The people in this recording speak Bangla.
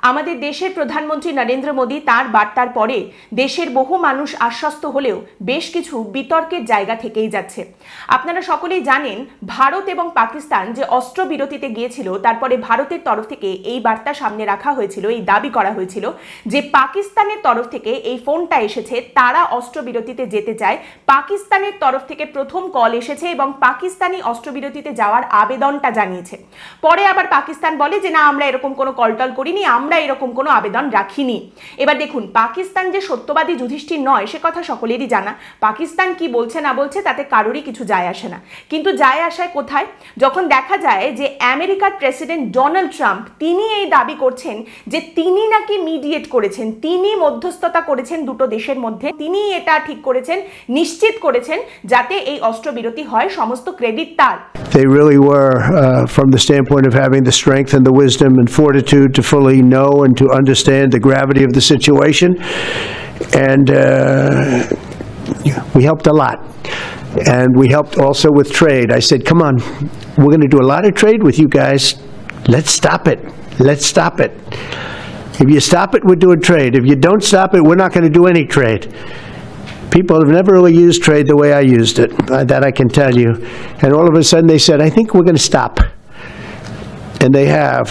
আমাদের দেশের প্রধানমন্ত্রী নরেন্দ্র মোদী তার বার্তার পরে দেশের বহু মানুষ আশ্বস্ত হলেও বেশ কিছু বিতর্কের জায়গা থেকেই যাচ্ছে। আপনারা সকলেই জানেন, ভারত এবং পাকিস্তান যে অস্ত্র বিরতিতে গিয়েছিল, তারপরে ভারতের তরফ থেকে এই বার্তা সামনে রাখা হয়েছিল, এই দাবি করা হয়েছিল যে পাকিস্তানের তরফ থেকে এই ফোনটা এসেছে, তারা অস্ত্রবিরতিতে যেতে চায়। পাকিস্তানের তরফ থেকে প্রথম কল এসেছে এবং পাকিস্তানি অস্ত্রবিরতিতে যাওয়ার আবেদনটা জানিয়েছে। পরে আবার পাকিস্তান বলে যে, না, আমরা এরকম কোনো কলটল করিনি আমরা এরকম কোনো আবেদন রাখিনি। এবার দেখুন পাকিস্তান যে সত্যবাদী যুধিষ্ঠির নয় সে কথা সকলেরই জানা। পাকিস্তান কি বলছে না বলছে তাতে কারোরই কিছু যায় আসে না। কিন্তু যায় আসায় কোথায়? যখন দেখা যায় যে আমেরিকার প্রেসিডেন্ট ডোনাল্ড ট্রাম্প তিনি এই দাবি করছেন যে তিনি নাকি মিডিয়েট করেছেন তিনি মধ্যস্থতা করেছেন দুটো দেশের মধ্যে তিনি এটা ঠিক করেছেন নিশ্চিত করেছেন যাতে এই অস্ত্রবিরতি হয় সমস্ত ক্রেডিট তার। They really were, uh, from the standpoint of having the strength and the wisdom and fortitude to fully know and to understand the gravity of the situation. And uh, we helped a lot. And we helped also with trade. I said, come on, we're going to do a lot of trade with you guys. Let's stop it. Let's stop it. If you stop it, we're doing trade. If you don't stop it, we're not going to do any trade. People have never really used trade the way I used it. Uh, That I can tell you. And all of a sudden, they said, I think we're going to stop. And they have.